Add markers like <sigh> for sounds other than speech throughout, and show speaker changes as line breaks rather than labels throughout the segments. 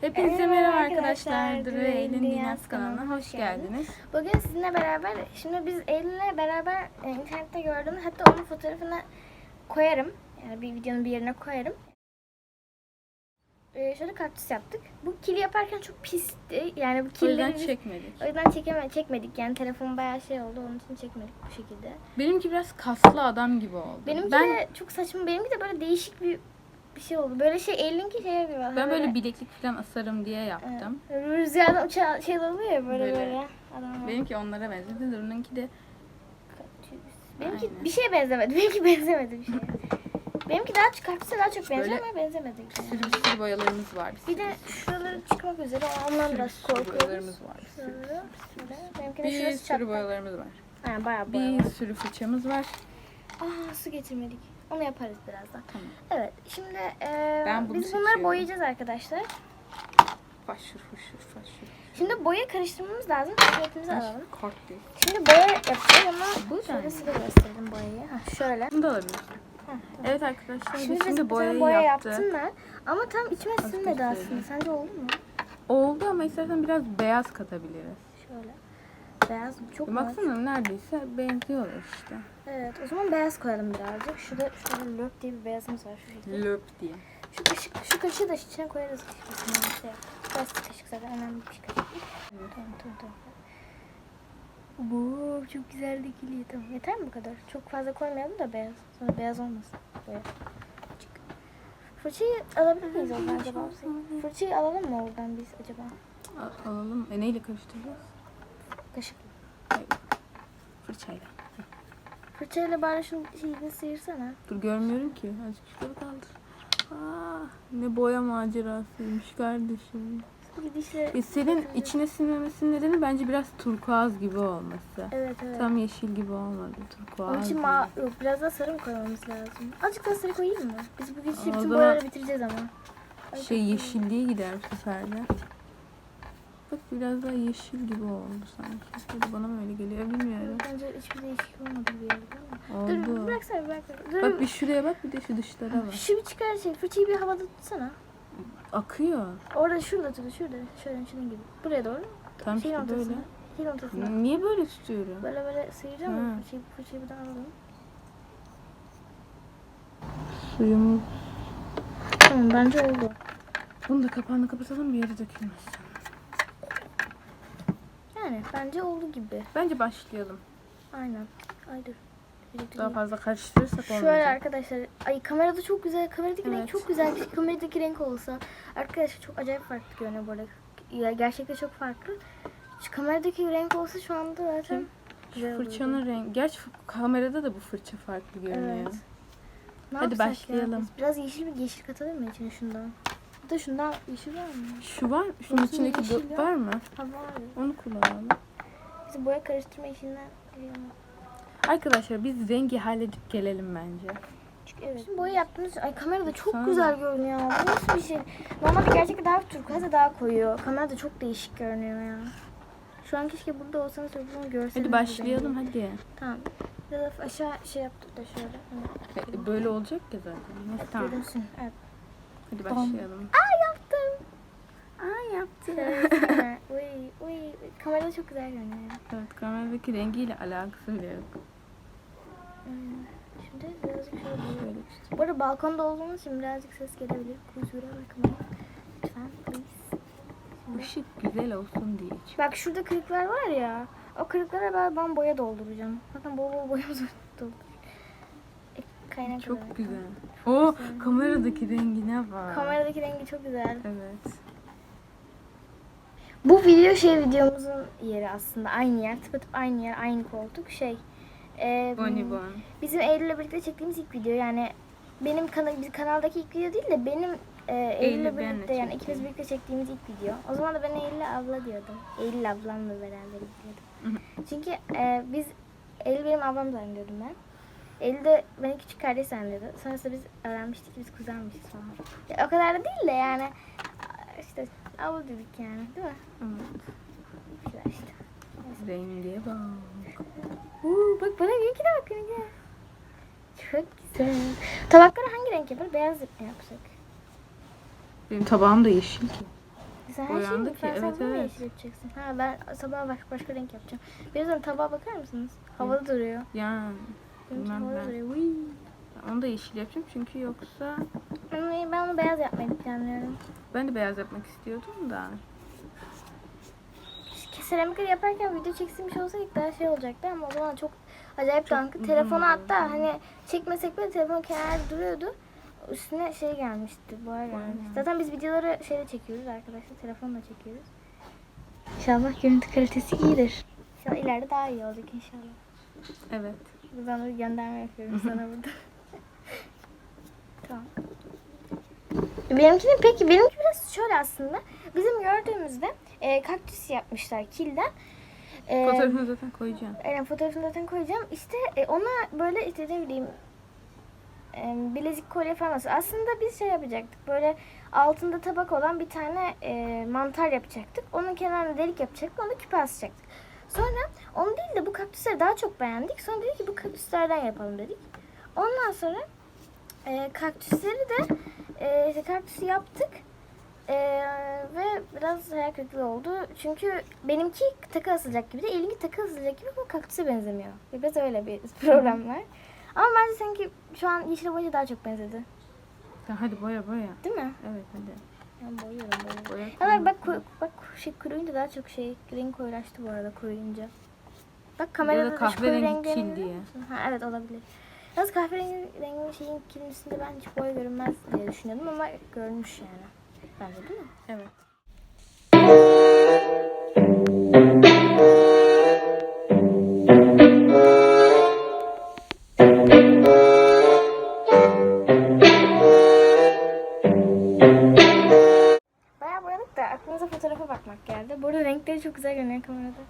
Hepinize
Merhaba arkadaşlar.
Duru
Dünyası
Dünyası kanalına hoş
geldiniz. Bugün sizinle beraber, şimdi biz Eylül'le beraber e, internette gördüm. Hatta onun fotoğrafını koyarım. Yani bir videonun bir yerine koyarım. Ee, şöyle kaktüs yaptık. Bu kili yaparken çok pisti. Yani bu
O yüzden
killeri biz-
çekmedik.
o yüzden çekeme, çekmedik. Yani telefon bayağı şey oldu. Onun için çekmedik bu şekilde.
Benimki biraz kaslı adam gibi oldu.
Benimki
ben
de çok saçma. Benimki de böyle değişik bir bir şey oldu. Böyle şey Eylül'ünki şey gibi.
ben böyle bileklik falan asarım diye yaptım.
Evet. Rüzgardan uçan şey oluyor ya böyle
Böyle.
böyle. Adam
Benimki onlara benzedi. Duru'nunki de
Benimki
Aynen.
bir şeye benzemedi. Benimki benzemedi bir şeye. Benimki daha çok kaktüse daha çok benziyor
Böyle
ama benzemedi.
sürü bir sürü boyalarımız var.
Bir de şuraları çıkmak üzere ondan
sürü,
biraz
sürü
korkuyoruz.
boyalarımız var.
Şöyle, şöyle. Benimki de
Bir sürü
çatlak.
boyalarımız var.
Yani bayağı boya var.
Bir sürü fırçamız var.
Aa su getirmedik. Onu yaparız birazdan.
Tamam.
Evet şimdi e,
Ben bunu
biz bunları boyayacağız arkadaşlar.
Faşır fışır faşır.
Şimdi boya karıştırmamız lazım. Şöyle alalım.
Kart değil.
Şimdi boya yapacağız ama
Bu
şöyle size göstereyim boyayı. Ha, şöyle.
Bunu da alabilirsin. Evet arkadaşlar
Şimdi,
biz şimdi boyayı
boya
yaptık.
yaptım ben. Ama tam içime sinmedi aslında. Sence oldu mu?
Oldu ama istersen biraz beyaz katabiliriz.
Beyaz çok mu?
Baksana neredeyse benziyorlar işte.
Evet o zaman beyaz koyalım birazcık. Şurada şurada löp diye bir beyazımız var şu şekilde.
Löp diye.
Şu kaşık şu kaşığı da içine koyarız. Şey, plastik kaşık zaten önemli bir kaşık. Tamam tamam tamam. Bu çok güzel dikili. Tamam yeter mi bu kadar? Çok fazla koymayalım da beyaz. Sonra beyaz olmasın. Böyle. Fırçayı alabilir miyiz oradan acaba? Fırçayı alalım mı oradan biz acaba?
A- alalım. E neyle karıştıracağız?
Kaşık.
Hayır. Fırçayla.
Fırçayla bari şunu şeyini sıyırsana.
Dur görmüyorum ki. Azıcık şurada kaldır. Aa, ne boya macerasıymış kardeşim.
Dişle...
E senin içine sinmemesinin nedeni bence biraz turkuaz gibi olması.
Evet evet.
Tam yeşil gibi olmadı. Turkuaz.
Onun için ma yok, biraz daha sarı mı koymamız lazım? Azıcık daha sarı koyayım mı? Biz bugün
O
bütün boyaları bitireceğiz ama. Ay,
Şey yeşilliğe gider bu sefer de. Bak biraz daha yeşil gibi oldu sanki. Ya da bana mı öyle geliyor bilmiyorum.
Bence hiçbir değişiklik olmadı bir yerde ama. Dur
Oldu.
bıraksana bırak. bırak. Dur.
Bak bir şuraya bak bir de şu dışlara bak.
Şu bir çıkar şey. Fırçayı bir havada tutsana.
Akıyor.
Orada şurada tut. Şurada. Şöyle şunun gibi. Buraya doğru.
Tam
Şeyin
işte böyle.
Şeyin ortasına.
Niye böyle tutuyorum?
Böyle böyle sıyıracağım mı? Fırçayı, fırçayı buradan alalım.
Suyumu.
Tamam bence oldu.
Bunu da kapağını kapatalım bir yere dökülmez.
Yani bence oldu gibi.
Bence başlayalım.
Aynen. Ay dur.
Daha fazla karıştırırsak
Şöyle
olmayacak.
arkadaşlar. Ay kamerada çok güzel. Kameradaki renk
Evet.
çok güzel. Kameradaki renk olsa. Arkadaşlar çok acayip farklı görünüyor bu arada. Ya, gerçekten çok farklı. Şu kameradaki renk olsa şu anda zaten güzel olurdu.
Fırçanın rengi. Gerçi kamerada da bu fırça farklı görünüyor.
Evet. Ne
Hadi
ya
başlayalım.
biz? Biraz yeşil bir yeşil katalım mı içine şundan? De şundan yeşil var mı?
Şu var. Şunun
Olsun,
içindeki
yeşil ya.
var mı?
Ha var.
Onu kullanalım.
Biz boya karıştırma işinden
Arkadaşlar biz rengi halledip gelelim bence.
Çünkü evet. Şimdi boya yaptığımız ay kamerada çok
Sana
güzel görünüyor. Bu nasıl bir şey? Normalde gerçekten daha turkuaz daha koyu. Kamerada çok değişik görünüyor ya. Şu an keşke burada olsanız bunu görseniz.
Hadi başlayalım
rengi.
hadi.
Tamam. Biraz aşağı şey yaptık da şöyle. Evet.
E, Böyle olacak ya zaten. Neyse, tamam.
Görünsün. Evet.
Hadi başlayalım.
Aa yaptım.
Aa yaptı.
Şöyle. <laughs> uy, uy. Kamerada çok güzel görünüyor.
Evet kameradaki rengiyle alakası bile yok.
Hmm. Şimdi birazcık şöyle.
Şöyle işte.
Bu arada balkonda olduğumuz için birazcık ses gelebilir. Kusura bakmayın. Lütfen please. Şimdi-
Işık güzel olsun diye.
Bak şurada kırıklar var ya. O kırıklara ben, ben boya dolduracağım. Zaten bol bol boyamız <laughs> doldur. E, kaynak
Çok
olarak.
güzel. O kameradaki rengine bak.
Kameradaki rengi çok güzel.
Evet.
Bu video şey videomuzun yeri aslında. Aynı yer. Tıpatıp aynı yer. Aynı koltuk. Şey. E,
Bonibon.
Bizim Eylül'le birlikte çektiğimiz ilk video. Yani benim kanal, bizim kanaldaki ilk video değil de benim e, Eylül'le
benle
birlikte yani
çektiğim.
ikimiz birlikte çektiğimiz ilk video. O zaman da ben Eylül'le abla diyordum. Eylül ablamla beraber izliyordum. Çünkü e, biz Eylül benim ablam zannediyordum ben. Eylül de beni küçük kardeş zannediyordu. Sonrasında biz öğrenmiştik ki biz kuzenmişiz falan. Ya, o kadar da değil de yani işte abla dedik yani değil mi?
Evet.
Güzel işte.
Renge bak.
Uuu bak bana benimki de bak benimki. Çok güzel. Tabakları hangi renk yapar? Beyaz mı yapsak?
Benim tabağım da yeşil ki.
Sen her şeyi mi? Sen
evet, evet.
yeşil yapacaksın? Ha ben sabah başka, başka renk yapacağım. Birazdan tabağa bakar mısınız? Havada duruyor.
Yani bilmem ben. Onu da yeşil yapacağım çünkü yoksa
Ben ben onu beyaz yapmayı planlıyorum.
ben de beyaz yapmak istiyordum da.
Seramikleri yaparken video çeksilmiş olsaydık daha şey olacaktı ama o zaman çok acayip
Çok uzun
Telefonu hatta hani çekmesek bile telefon kenarda duruyordu. Üstüne şey gelmişti, boya gelmişti.
gelmiş.
Zaten biz videoları şeyle çekiyoruz arkadaşlar, telefonla çekiyoruz. İnşallah görüntü kalitesi iyidir. İnşallah ileride daha iyi olacak inşallah.
Evet.
Buradan da bir gönderme yapıyorum sana burada. <laughs> tamam. Benimkinin peki benimki biraz şöyle aslında. Bizim gördüğümüzde e, kaktüs yapmışlar kilden. E,
Fotoğrafını zaten koyacağım.
Aynen fotoğrafını zaten koyacağım. İşte e, ona böyle işte ne bileyim e, bilezik kolye falan olsun. Aslında biz şey yapacaktık. Böyle altında tabak olan bir tane e, mantar yapacaktık. Onun kenarına delik yapacaktık. Onu küpe asacaktık. Sonra onu değil de bu kaktüsleri daha çok beğendik. Sonra dedik ki bu kaktüslerden yapalım dedik. Ondan sonra e, kaktüsleri de e, kaktüsü yaptık. E, ve biraz hayal kırıklığı oldu. Çünkü benimki takı asılacak gibi de elinki takı asılacak gibi ama kaktüse benzemiyor. Biraz öyle bir <laughs> problem var. Ama bence sanki şu an yeşil boyunca daha çok benzedi.
Hadi boya boya.
Değil mi?
Evet hadi.
Ben boyuyorum boyuyorum. Ya bak, bak, koy- bak şey kuruyunca daha çok şey renk koyulaştı bu arada kuruyunca. Bak kamerada da
kahverengi kil diye.
Ha evet olabilir. Yalnız kahverengi rengin şeyin kilin üstünde ben hiç boya görünmez diye düşünüyordum ama görünmüş yani. Bence değil mi?
Evet.
Güzel görünüyor kamerada.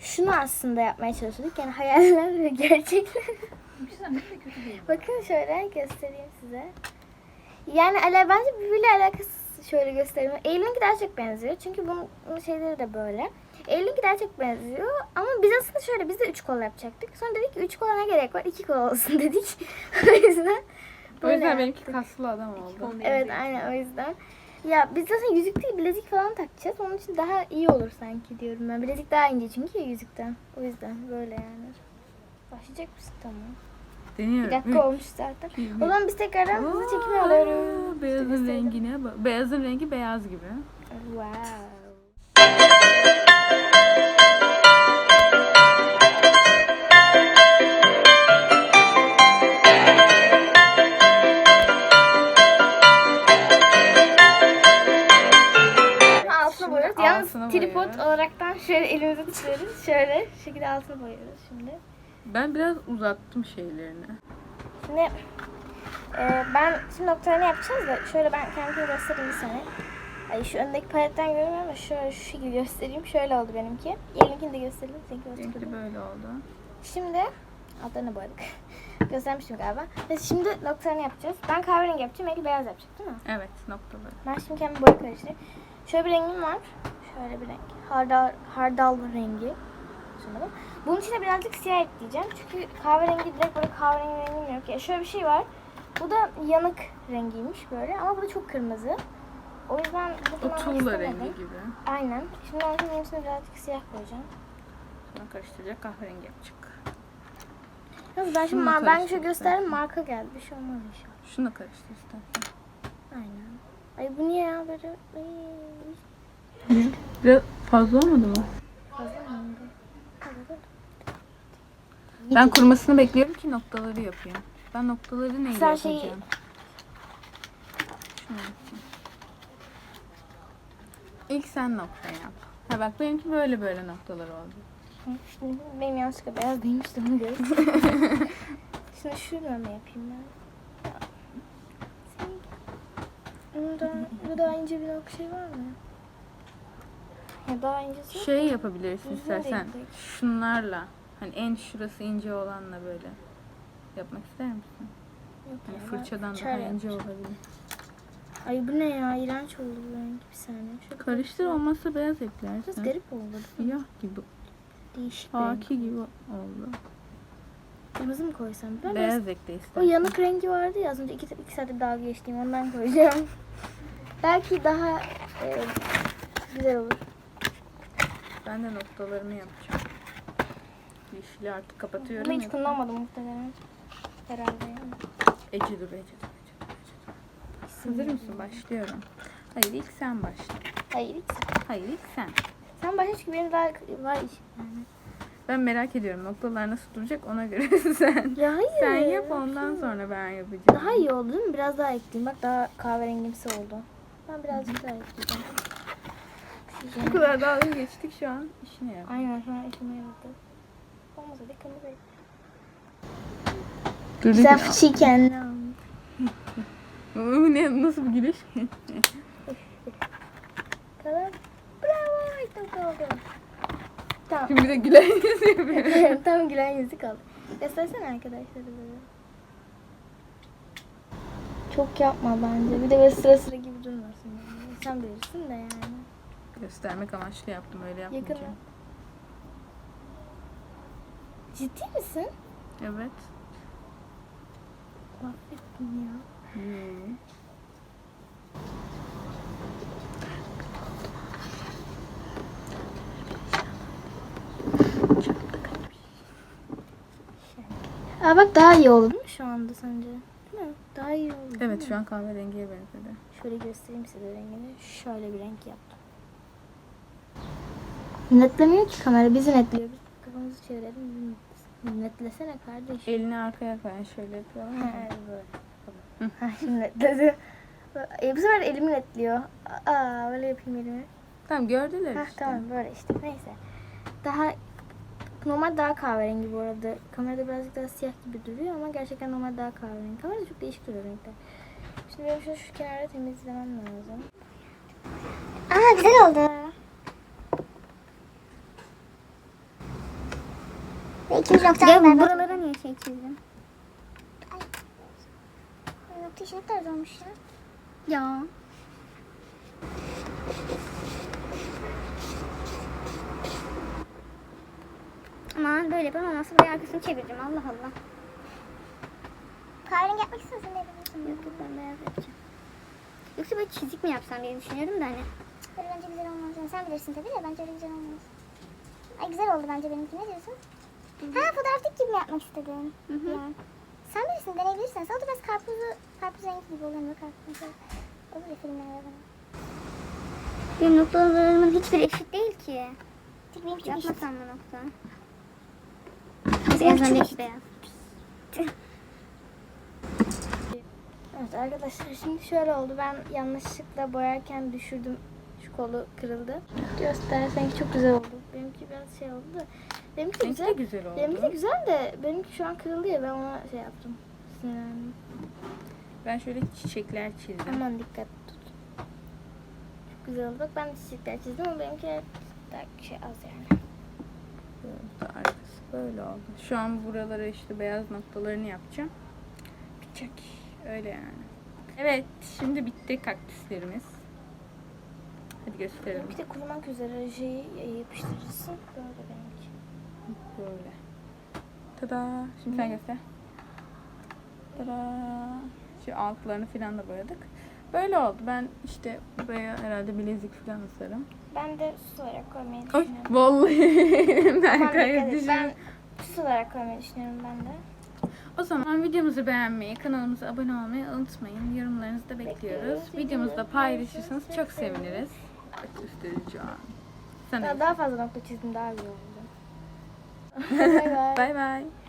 Şunu aslında yapmaya çalışıyorduk. Yani hayaller ve gerçekler. Bakın şöyle göstereyim size. Yani ala, bence birbiriyle alakası şöyle göstereyim. Eylül'ünki daha çok benziyor. Çünkü bunun şeyleri de böyle. Eylül'ünki daha çok benziyor. Ama biz aslında şöyle biz de üç kol yapacaktık. Sonra dedik ki üç kola ne gerek var? İki kol olsun <laughs> dedik. o yüzden
O
böyle
yüzden
yaptık.
benimki kaslı adam oldu.
Evet aynen o yüzden. Ya biz zaten yüzük değil bilezik falan takacağız. Onun için daha iyi olur sanki diyorum ben. Bilezik daha ince çünkü yüzükten. O yüzden böyle yani. Başlayacak mısın? Tamam. Bir
Deniyorum.
dakika olmuş zaten.
Hı.
O zaman biz tekrardan hızlı çekimi alıyoruz.
Beyazın rengine bak. Beyazın rengi beyaz gibi.
Wow. Altına tripod
boyuyoruz.
olaraktan şöyle elimizi tutuyoruz. Şöyle şu şekilde altına boyuyoruz şimdi.
Ben biraz uzattım şeylerini.
Şimdi e, ben şimdi noktalarını yapacağız da şöyle ben kendimi göstereyim saniye. Ay şu öndeki paletten görmüyorum ama şöyle şu şekilde göstereyim. Şöyle oldu benimki. Elinkini de göstereyim. Seninki
böyle oldu.
Şimdi altlarını boyadık. <laughs> Göstermiştim galiba. Ve şimdi noktalarını yapacağız. Ben kahverengi yapacağım. Eli beyaz yapacak değil mi?
Evet noktaları.
Ben şimdi kendi boya karıştırayım. Şöyle bir rengim var. Şöyle bir renk. Hardal, hardal rengi. Bak. Bunun içine birazcık siyah ekleyeceğim. Çünkü kahverengi direkt böyle kahverengi rengim yok. Ya şöyle bir şey var. Bu da yanık rengiymiş böyle. Ama bu da çok kırmızı. O yüzden bu
tuğla rengi gibi.
Aynen. Şimdi onun için içine birazcık siyah koyacağım.
Sonra karıştıracak kahverengi yapacak.
Yalnız ben şimdi mar- ben şöyle gösterdim marka geldi. Bir şey olmaz inşallah.
Şunu da karıştır istersen.
Aynen. Ay bu niye ya böyle? Ay,
Biraz fazla olmadı mı?
da-
Ben kurumasını bekliyorum ki noktaları yapayım. Ben noktaları neyle
Sen şeyi-
yapacağım? Şunu yapayım. İlk sen nokta yap. Ha bak benimki böyle böyle noktalar oldu.
Şimdi benim yanlışlıkla beyaz değilmişti bunu <laughs> göz. Şimdi şuradan mı yapayım ben? Burada, burada daha ince bir nok şey var mı? Ya daha incesi.
Şey yapabilirsin
Uzun
istersen.
değil.
Şunlarla. Hani en şurası ince olanla böyle. Yapmak ister misin?
Yok
Hani
ya, ben
fırçadan
fırçayla
daha ince
yapacağım.
olabilir.
Ay bu ne ya? İğrenç oldu bu renk. Bir saniye. Şöyle
Karıştır olmazsa beyaz
Biraz
eklersin.
garip oldu.
Siyah gibi.
Değişik bir renk.
Haki gibi oldu.
Kırmızı mı koysam? Ben biraz-
Beyaz ekle
O
istersen.
yanık rengi vardı ya az önce iki, iki saattir dalga geçtiğim ondan koyacağım. <laughs> Belki daha e, Güzel olur.
Ben de noktalarını yapacağım. Yeşili artık kapatıyorum.
Bunu hiç
ya.
kullanmadım muhtemelen. Herhalde yani.
Ece dur Ece dur Ece. Hazır mısın? Başlıyorum. Hayır ilk sen başla.
Hayır ilk sen.
Hayır ilk sen.
Sen başla çünkü benim daha var iş.
Ben merak ediyorum noktalar nasıl duracak ona göre <laughs> sen.
Ya hayır.
Sen yap ondan sonra ben yapacağım.
Daha iyi oldu değil mi? Biraz daha ekleyeyim. Bak daha kahverengimsi oldu. Ben birazcık daha ekleyeceğim.
Bu kadar dalga geçtik şu an. İşine yap.
Aynen şu an ekleme yaptı. Olmasa da kırmızı.
Güzel.
Fıçıyı kendine. <laughs>
Bu ne nasıl bir gülüş? <laughs>
Kadar. Bravo. Çok oldu. Tamam.
Şimdi bir de gülen <laughs> yüz yapıyor.
Tam gülen yüzü kaldı. Göstersene arkadaşlara böyle. Çok yapma bence. Bir de böyle sıra sıra gibi durmasın. Yani. Sen bilirsin de yani.
Göstermek amaçlı yaptım öyle yapmayacağım.
Ciddi misin?
Evet.
Mahvettin ya.
Hmm.
Aa bak daha iyi oldu değil mi şu anda sence? Değil mi? Daha iyi oldu.
Evet şu an kahverengiye benzedi.
Şöyle göstereyim size rengini. Şöyle bir renk yaptım. Netlemiyor ki kamera. Bizi netliyor. Biz kafamızı çevirelim. Netlesene kardeş.
Elini arkaya koy şöyle yapıyorum.
Ha, böyle. Ha, şimdi netledi. E, bu sefer elimi netliyor. Aa, böyle yapayım elimi.
Tamam gördüler
Ha,
işte.
tamam böyle işte. Neyse. Daha normal daha kahverengi bu arada. Kamerada birazcık daha siyah gibi duruyor ama gerçekten normal daha kahverengi. Kamerada çok değişik duruyor renkler. Şimdi benim şunu şu kenara temizlemem lazım.
Aa güzel oldu.
Ya
var.
buralara niye şey çizdim?
Ay, Nokta işi ne kadar zormuş ya.
Ya.
Aman böyle yapamam. Nasıl buraya arkasını çevireceğim. Allah Allah. Kahverengi yapmak istiyorsun ne bileyim.
Yok yok ben beyaz yapacağım. Yoksa böyle çizik mi yapsam diye düşünüyorum da hani.
Böyle bence güzel olmaz. Yani sen bilirsin tabii de bence öyle güzel olmaz. Ay güzel oldu bence benimki. Ne diyorsun? Ha fotoğraftaki gibi mi yapmak istedin?
Hı hı.
Yani. Sen bilirsin deneyebilirsin. Sana da biraz karpuzu, karpuz rengi gibi oluyor mu? Karpuz olur ya filmlerde falan.
Benim noktalarımın hiçbiri eşit değil ki.
Tek benim çok eşit.
Yapmasam mı nokta?
Benim çok eşit.
beyaz. Evet arkadaşlar şimdi şöyle oldu. Ben yanlışlıkla boyarken düşürdüm. Şu kolu kırıldı. Göster. Seninki çok güzel oldu. Benimki biraz şey oldu da. Benimki de
Benimki
güzel.
de güzel oldu.
Benimki de güzel de benimki şu an kırıldı ya ben ona şey yaptım. Sinirlendim.
Ben şöyle çiçekler çizdim.
Aman dikkat tut. Çok güzel oldu. Bak ben de çiçekler çizdim ama benimki daha şey az yani.
Bu da arkası böyle oldu. Şu an buralara işte beyaz noktalarını yapacağım. Bitecek. Öyle yani. Evet şimdi bitti kaktüslerimiz. Hadi gösterelim.
Benimki de kurumak üzere şeyi yapıştırırsın. Böyle benimki.
Böyle. Tada. Şimdi sen göster. Tada. Şu altlarını falan da boyadık. Böyle oldu. Ben işte buraya herhalde bilezik falan asarım.
Ben de süs olarak koymayı
Ay
düşünüyorum.
vallahi <laughs> ben
Aman
kayıp
dikkat et,
düşürdüm.
Ben süs olarak koymayı düşünüyorum ben de.
O zaman videomuzu beğenmeyi, kanalımıza abone olmayı unutmayın. Yorumlarınızı da bekliyoruz.
Bekliyoruz.
Videomuzu da paylaşırsanız çok
seviniriz.
Bak gösterici an. Sen
Daha, daha fazla nokta çizdim daha güzel oldu. <laughs>
拜拜。